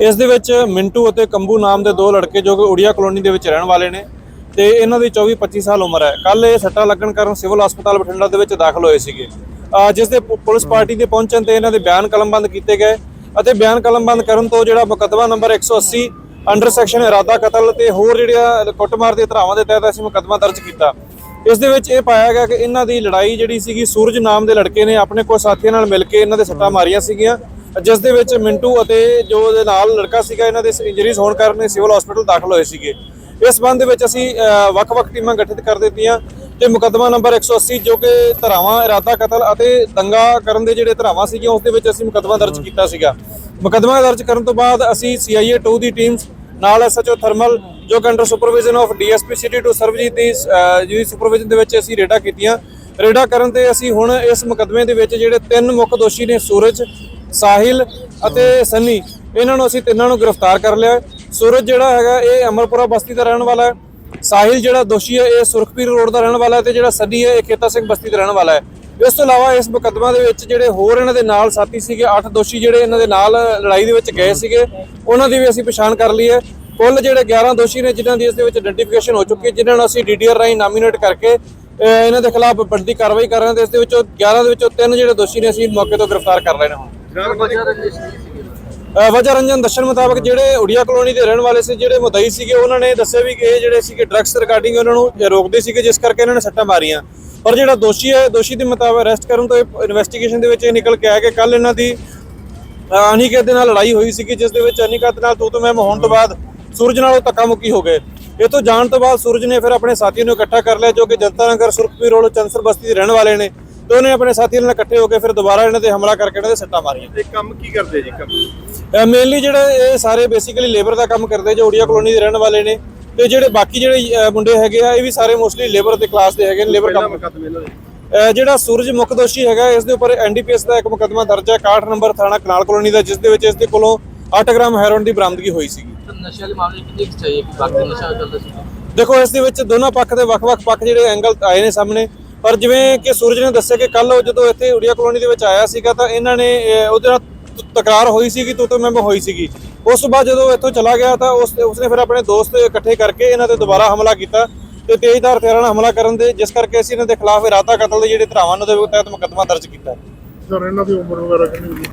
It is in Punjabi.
ਇਸ ਦੇ ਵਿੱਚ ਮਿੰਟੂ ਅਤੇ ਕੰਬੂ ਨਾਮ ਦੇ ਦੋ ਲੜਕੇ ਜੋ ਕਿ ਉੜੀਆ ਕਲੋਨੀ ਦੇ ਵਿੱਚ ਰਹਿਣ ਵਾਲੇ ਨੇ ਤੇ ਇਹਨਾਂ ਦੀ 24 25 ਸਾਲ ਉਮਰ ਹੈ। ਕੱਲ ਇਹ ਸੱਟਾਂ ਲੱਗਣ ਕਾਰਨ ਸਿਵਲ ਹਸਪਤਾਲ ਬਠਿੰਡਾ ਦੇ ਵਿੱਚ ਦਾਖਲ ਹੋਏ ਸੀਗੇ। ਜਿਸ ਦੇ ਪੁਲਿਸ ਪਾਰਟੀ ਦੇ ਪਹੁੰਚਣ ਤੇ ਇਹਨਾਂ ਦੇ ਬਿਆਨ ਕਲਮਬੰਦ ਕੀਤੇ ਗਏ ਅਤੇ ਬਿਆਨ ਕਲਮਬੰਦ ਕਰਨ ਤੋਂ ਜਿਹੜਾ ਮੁਕੱਦਮਾ ਨੰਬਰ 180 ਅੰਡਰ ਸੈਕਸ਼ਨ ਇਰਾਦਾ ਕਤਲ ਤੇ ਹੋਰ ਜਿਹੜੀਆਂ ਕੁੱਟਮਾਰ ਦੇ ਧਰਾਵਾਂ ਦੇ ਤਹਿਤ ਅਸੀਂ ਮੁਕੱਦਮਾ ਦਰਜ ਕੀਤਾ। ਇਸ ਦੇ ਵਿੱਚ ਇਹ ਪਾਇਆ ਗਿਆ ਕਿ ਇਹਨਾਂ ਦੀ ਲੜਾਈ ਜਿਹੜੀ ਸੀਗੀ ਸੂਰਜ ਨਾਮ ਦੇ ਲੜਕੇ ਨੇ ਆਪਣੇ ਕੁਝ ਸਾਥੀਆਂ ਨਾਲ ਮਿਲ ਕੇ ਇਹਨਾਂ ਦੇ ਸੱਟਾਂ ਮਾਰੀਆਂ ਸੀਗੀਆਂ ਜਿਸ ਦੇ ਵਿੱਚ ਮਿੰਟੂ ਅਤੇ ਜੋ ਦੇ ਨਾਲ ਲੜਕਾ ਸੀਗਾ, ਇਹਨਾਂ ਦੇ ਇੰਜਰੀਜ਼ ਹੋਣ ਕਾਰਨ ਇਹ ਸਿਵਲ ਹਸਪੀਟਲ ਦਾਖਲ ਹੋਏ ਸੀਗੇ। ਇਸ ਸੰਬੰਧ ਦੇ ਵਿੱਚ ਅਸੀਂ ਵੱਖ-ਵੱਖ ਟੀਮਾਂ ਗਠਿਤ ਕਰ ਦਿੱਤੀਆਂ ਤੇ ਮੁਕੱਦਮਾ ਨੰਬਰ 180 ਜੋ ਕਿ ਧਾਰਾਵਾਂ ਇਰਾਦਾ ਕਤਲ ਅਤੇ ਦੰਗਾ ਕਰਨ ਦੇ ਜਿਹੜੇ ਧਾਰਾਵਾਂ ਸੀਗੀਆਂ, ਉਸ ਦੇ ਵਿੱਚ ਅਸੀਂ ਮੁਕੱਦਮਾ ਦਰਜ ਕੀਤਾ ਸੀਗਾ। ਮੁਕੱਦਮਾ ਦਰਜ ਕਰਨ ਤੋਂ ਬਾਅਦ ਅਸੀਂ ਸੀਆਈਏ 2 ਦੀ ਟੀਮ ਨਾਲ ਐਸਐਚਓ ਥਰਮਲ ਜੋ ਕਿ under supervision of DSP city two Sarvjeet ਦੀ ਜਿਹਦੀ ਸੁਪਰਵਿਜ਼ਨ ਦੇ ਵਿੱਚ ਅਸੀਂ ਰੇਡਾ ਕੀਤੀਆਂ। ਰੇਡਾ ਕਰਨ ਤੇ ਅਸੀਂ ਹੁਣ ਇਸ ਮੁਕੱਦਮੇ ਦੇ ਵਿੱਚ ਜਿਹੜੇ ਤਿੰਨ ਮੁੱਖ ਦੋਸ਼ੀ ਨੇ ਸੂਰਜ ਸਾਹਿਲ ਅਤੇ ਸੰਨੀ, ਇਹਨਾਂ ਨੂੰ ਅਸੀਂ ਤਿੰਨਾਂ ਨੂੰ ਗ੍ਰਿਫਤਾਰ ਕਰ ਲਿਆ ਸੂਰਜ ਜਿਹੜਾ ਹੈਗਾ, ਇਹ ਅਮਰਪੁਰਾ ਬਸਤੀ ਦਾ ਰਹਿਣ ਵਾਲਾ ਹੈ। ਸਾਹਿਲ ਜਿਹੜਾ ਦੋਸ਼ੀ ਹੈ, ਇਹ ਸੁਰਖਪੀਰ ਰੋਡ ਦਾ ਰਹਿਣ ਵਾਲਾ ਹੈ ਤੇ ਜਿਹੜਾ ਸੰਨੀ ਹੈ, ਇਹ ਖੇਤਾ ਸਿੰਘ ਬਸਤੀ ਦਾ ਰਹਿਣ ਵਾਲਾ ਹੈ। ਇਸ ਤੋਂ ਇਲਾਵਾ ਇਸ ਮੁਕੱਦਮਾ ਦੇ ਵਿੱਚ ਜਿਹੜੇ ਹੋਰ ਇਹਨਾਂ ਦੇ ਨਾਲ ਸਾਥੀ ਸੀਗੇ 8 ਦੋਸ਼ੀ ਜਿਹੜੇ ਇਹਨਾਂ ਦੇ ਨਾਲ ਲੜਾਈ ਦੇ ਵਿੱਚ ਗਏ ਸੀਗੇ, ਉਹਨਾਂ ਦੀ ਵੀ ਅਸੀਂ ਪਛਾਣ ਕਰ ਲਈ ਹੈ। ਕੁੱਲ ਜਿਹੜੇ 11 ਦੋਸ਼ੀ ਨੇ, ਜਿਨ੍ਹਾਂ ਦੀ ਇਸ ਦੇ ਵਿੱਚ ਆਇਡੈਂਟੀਫਿਕੇਸ਼ਨ ਹੋ ਚੁੱਕੀ ਹੈ, ਜਿਨ੍ਹਾਂ ਨੂੰ ਅਸੀਂ ਡੀਡੀਆਰ ਰਾਹੀਂ ਨਾਮੀਨੇਟ ਕਰਕੇ ਇਹਨਾਂ ਦੇ ਖਿਲਾਫ ਵੱਡੀ ਕਾਰਵਾਈ ਕਰ ਰਹੇ ਹਾਂ ਤੇ ਇਸ ਦੇ ਵਿੱਚੋਂ 11 ਦੇ ਵਿੱਚੋਂ ਤਿੰਨ ਜਿਹੜੇ ਦੋਸ਼ੀ ਨੇ, ਅਸੀਂ ਮੌਕੇ ਤੋਂ ਗ੍ਰਿਫਤਾਰ ਕਰ ਲਏ ਨੇ ਹੁਣ। ਵਜ੍ਹਾ ਰੰਜਨ ਦੱਸਣ ਮੁਤਾਬਕ ਜਿਹੜੇ ਉੜੀਆ ਕਲੋਨੀ ਦੇ ਰਹਿਣ ਵਾਲੇ ਸੀ ਜਿਹੜੇ ਮੁਦਈ ਸੀਗੇ ਉਹਨਾਂ ਨੇ ਦੱਸਿਆ ਵੀ ਕਿ ਇਹ ਜਿਹੜੇ ਸੀਗੇ ਡਰੱਗਸ ਰਿਗਾਰਡਿੰਗ ਉਹਨਾਂ ਨੂੰ ਰੋਕਦੇ ਸੀਗੇ ਜਿਸ ਕਰਕੇ ਇਹਨਾਂ ਨੇ ਸੱਟਾਂ ਮਾਰੀਆਂ। ਪਰ ਜਿਹੜਾ ਦੋਸ਼ੀ ਹੈ ਦੋਸ਼ੀ ਦੇ ਮੁਤਾਬਕ ਅਰੈਸਟ ਕਰਨ ਤੋਂ ਇਨਵੈਸਟੀਗੇਸ਼ਨ ਦੇ ਵਿੱਚ ਇਹ ਨਿਕਲ ਕੇ ਆਇਆ ਕਿ ਕੱਲ ਇਹਨਾਂ ਦੀ ਅਨਿਕੇਤ ਦੇ ਨਾਲ ਲੜਾਈ ਹੋਈ ਸੀਗੀ ਜਿਸ ਦੇ ਵਿੱਚ ਅਨਿਕੇਤ ਨਾਲ ਤੂੰ ਤੂੰ ਮੈਂ ਹੋਣ ਤੋਂ ਬਾਅਦ ਸੂਰਜ ਨਾਲ ਉਹ ਧੱਕਾ ਮੁੱਕੀ ਹੋ ਗਏ। ਇਹ ਤੋਂ ਜਾਣ ਤੋਂ ਬਾਅਦ ਸੂਰਜ ਨੇ ਫਿਰ ਆਪਣੇ ਸਾਥੀਆਂ ਨੂੰ ਇਕੱਠਾ ਕਰ ਲਿਆ ਜੋ ਕਿ ਜਨਤਾ ਨਗਰ ਸੁਰਖਪੁਰ ਰੋਡ ਚੰਸਰ ਬਸਤੀ ਦੇ ਰਹਿਣ ਵਾਲੇ ਨੇ। ਤੇ ਉਹਨੇ ਆਪਣੇ ਸਾਥੀਆਂ ਨਾਲ ਇਕੱਠੇ ਹੋ ਕੇ ਫਿਰ ਦੁਬਾਰਾ ਇਹਨਾਂ ਤੇ ਹਮਲਾ ਕਰਕੇ ਇਹਨਾਂ ਦੇ ਸੱਟਾਂ ਮਾਰੀਆਂ। ਇਹ ਕੰਮ ਕੀ ਕਰਦੇ ਜੀ ਕੰਮ? ਮੇਨਲੀ ਜਿਹੜੇ ਇਹ ਸਾਰੇ ਬੇਸਿਕਲੀ ਲੇਬਰ ਦਾ ਕੰਮ ਕਰਦੇ ਜੋ ਉੜੀਆ ਕਲੋਨੀ ਦੇ ਰਹਿਣ ਵਾਲੇ ਨੇ ਤੇ ਜਿਹੜੇ ਬਾਕੀ ਜਿਹੜੇ ਮੁੰਡੇ ਹੈਗੇ ਆ ਇਹ ਵੀ ਸਾਰੇ ਮੋਸਟਲੀ ਲੇਬਰ ਦੇ ਕਲਾਸ ਦੇ ਹੈਗੇ ਨੇ ਲੇਬਰ ਕੰਮ ਜਿਹੜਾ ਸੂਰਜ ਮੁੱਖ ਦੋਸ਼ੀ ਹੈਗਾ ਇਸ ਦੇ ਉੱਪਰ ਐਨਡੀਪੀਐਸ ਦਾ ਇੱਕ ਮੁਕੱਦਮਾ ਦਰਜ ਹੈ 61 ਨੰਬਰ ਥਾਣਾ ਕਨਾਲ ਕਲੋਨੀ ਦਾ ਜਿਸ ਦੇ ਵਿੱਚ ਇਸ ਦੇ ਕੋਲੋਂ 8 ਗ੍ਰਾਮ ਹੈਰੋਇਨ ਦੀ ਬਰਾਮਦਗੀ ਹੋਈ ਸੀਗੀ। ਨਸ਼ੇ ਵਾਲੇ ਮਾਮਲੇ ਕਿੰਨੇ ਕੁ ਚਾਹੀਏ ਕਿ ਬਾਕੀ ਨਸ਼ਾ ਚੱਲਦਾ ਸੀ? ਦੇਖੋ ਇਸ ਦੇ ਵਿੱਚ ਦੋਨੋਂ ਪੱਖ ਦੇ ਵੱਖ-ਵੱਖ ਪੱਖ ਜਿਹੜੇ ਐਂਗਲ ਆਏ ਨੇ ਸਾਹਮਣੇ ਪਰ ਜਿਵੇਂ ਕਿ ਸੂਰਜ ਨੇ ਦੱਸਿਆ ਕਿ ਕੱਲ ਜਦੋਂ ਇੱਥੇ ਉੜੀਆ ਕਲੋਨੀ ਦੇ ਵਿੱਚ ਆਇਆ ਸੀਗਾ ਤਾਂ ਇਹਨਾਂ ਨੇ ਉਹਦੇ ਨਾਲ ਤਕਰਾਰ ਹੋਈ ਸੀਗੀ, ਤੂੰ ਤੇ ਮੈਂ ਹੋਈ ਸੀਗੀ। ਉਸ ਤੋਂ ਬਾਅਦ ਜਦੋਂ ਇੱਥੋਂ ਚਲਾ ਗਿਆ ਤਾਂ ਉਸ, ਉਸਨੇ ਫਿਰ ਆਪਣੇ ਦੋਸਤ ਇਕੱਠੇ ਕਰਕੇ ਇਹਨਾਂ ਤੇ ਦੁਬਾਰਾ ਹਮਲਾ ਕੀਤਾ ਤੇ ਤੇਜ਼ਧਾਰ ਹਥਿਆਰਾਂ ਨਾਲ ਹਮਲਾ ਕਰਨ ਦੇ, ਜਿਸ ਕਰਕੇ ਅਸੀਂ ਇਹਨਾਂ ਦੇ ਖਿਲਾਫ ਇਰਾਦਾ ਕਤਲ ਦੇ ਜਿਹੜੇ ਧਾਰਾਵਾਂ ਨੂੰ ਦੇ ਤਹਿਤ ਮੁਕੱਦਮਾ ਦਰਜ ਕੀਤਾ। ਸਰ, ਇਹਨਾਂ ਦੀ ਉਮਰ ਵਗੈਰਾ ਕਿੰਨੀ